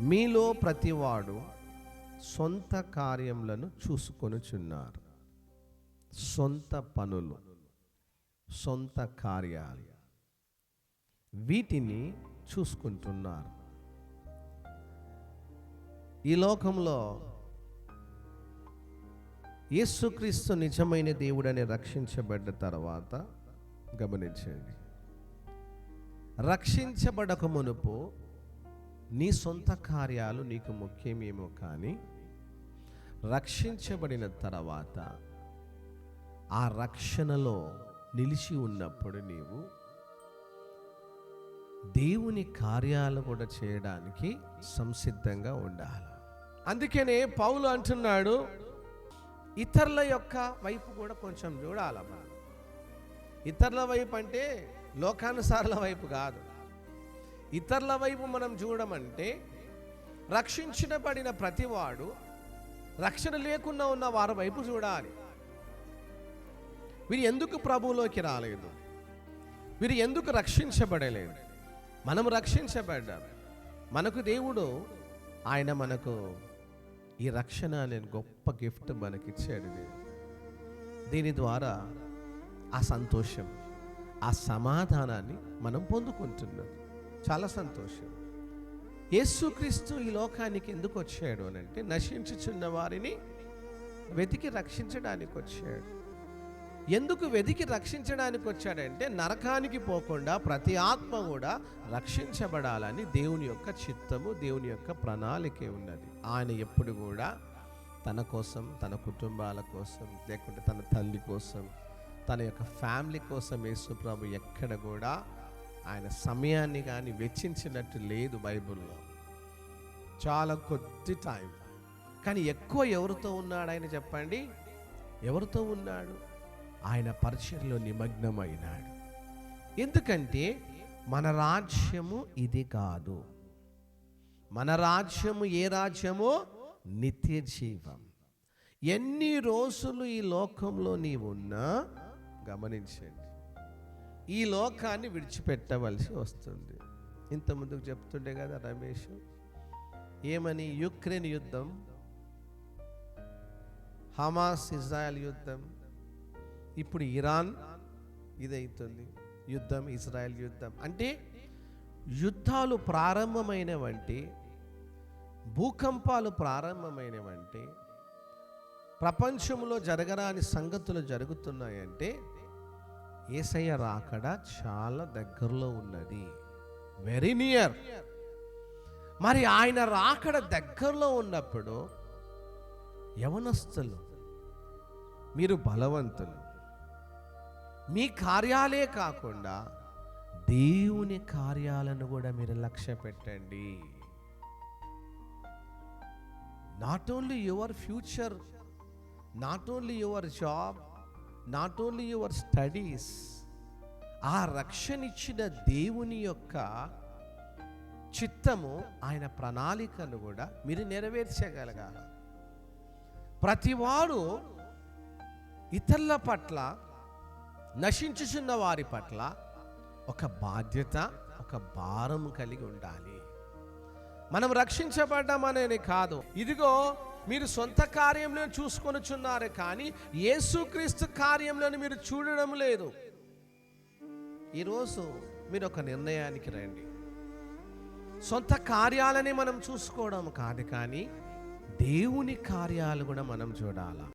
మీలో ప్రతివాడు సొంత కార్యములను చూసుకొనుచున్నారు. సొంత పనులు సొంత కార్యాలు వీటిని చూసుకుంటున్నారు. ఈ లోకంలో యేసుక్రీస్తు నిజమైన దేవుడని రక్షించబడ్డ తర్వాత గమనించండి. రక్షించబడక మునుపు నీ సొంత కార్యాలు నీకు ముఖ్యమేమో కానీ రక్షించబడిన తర్వాత ఆ రక్షణలో నిలిచి ఉన్నప్పుడు నీవు దేవుని కార్యాలు కూడా చేయడానికి సంసిద్ధంగా ఉండాలి. అందుకనే పౌలు అంటున్నాడు ఇతరుల యొక్క వైపు కూడా కొంచెం చూడాలమ్మా. ఇతరుల వైపు అంటే లోకానుసారుల వైపు కాదు. ఇతరుల వైపు మనం చూడమంటే రక్షించబడిన ప్రతివాడు రక్షణ లేకుండా ఉన్న వారి వైపు చూడాలి. వీరు ఎందుకు ప్రభువులోకి రాలేదు? వీరు ఎందుకు రక్షించబడలేదు? మనం రక్షించబడ్డాం. మనకు దేవుడు ఆయన మనకు ఈ రక్షణ అనే గొప్ప గిఫ్ట్ మనకిచ్చాడు దీని ద్వారా ఆ సంతోషం ఆ సమాధానాన్ని మనం పొందుకుంటున్నాం. చాలా సంతోషం. యేసుక్రీస్తు ఈ లోకానికి ఎందుకు వచ్చాడు అని అంటే నశించుచున్న వారిని వెతికి రక్షించడానికి వచ్చాడు. ఎందుకు వెతికి రక్షించడానికి వచ్చాడంటే నరకానికి పోకుండా ప్రతి ఆత్మ కూడా రక్షించబడాలని దేవుని యొక్క చిత్తము దేవుని యొక్క ప్రణాళిక ఉన్నది. ఆయన ఎప్పుడు కూడా తన కోసం తన కుటుంబాల కోసం లేకుంటే తన తల్లి కోసం తన యొక్క ఫ్యామిలీ కోసం యేసు ప్రభు ఎక్కడ కూడా ఆయన సమయాన్ని కానీ వెచ్చించినట్టు లేదు బైబిల్లో. చాలా కొద్ది టైం కానీ ఎక్కువ ఎవరితో ఉన్నాడు ఆయన చెప్పండి? ఎవరితో ఉన్నాడు? ఆయన పరిచయంలో నిమగ్నమైనాడు. ఎందుకంటే మన రాజ్యము ఇది కాదు. మన రాజ్యము ఏ రాజ్యమో? నిత్య జీవం. ఎన్ని రోజులు ఈ లోకంలో నీవున్నా గమనించండి. ఈ లోకాన్ని విడిచిపెట్టవలసి వస్తుంది. ఇంత ముందుకు చెప్తుండే కదా రమేష్ ఏమని యుక్రెయిన్ యుద్ధం హమాస్ ఇజ్రాయెల్ యుద్ధం ఇప్పుడు ఇరాన్ ఇదైతుంది యుద్ధం ఇజ్రాయెల్ యుద్ధం. అంటే యుద్ధాలు ప్రారంభమైనవంటే భూకంపాలు ప్రారంభమైనవంటే ప్రపంచంలో జరగరాని సంగతులు జరుగుతున్నాయంటే ఏసయ్య రాకడ చాలా దగ్గరలో ఉన్నది. వెరీ నియర్ మరి ఆయన రాకడ దగ్గరలో ఉన్నప్పుడు యవనస్తులు మీరు బలవంతులు మీ కార్యాలే కాకుండా దేవుని కార్యాలను కూడా మీరు లక్ష్య పెట్టండి. Not only your future not only your job not only your studies ఆ రక్షణ ఇచ్చిన దేవుని యొక్క చిత్తము ఆయన ప్రణాళికను కూడా మీరు నెరవేర్చగలగాలి ప్రతివాడు ఇతరుల పట్ల నశించుచున్న వారి పట్ల ఒక బాధ్యత ఒక భారం కలిగి ఉండాలి. మనం రక్షించబడ్డామనేది కాదు. ఇదిగో మీరు సొంత కార్యంలో చూసుకొనుచున్నారు కానీ యేసుక్రీస్తు కార్యంలో మీరు చూడడం లేదు. ఈరోజు మీరు ఒక నిర్ణయానికి రండి. సొంత కార్యాలని మనం చూసుకోవడం కాదు కానీ దేవుని కార్యాలు కూడా మనం చూడాలా?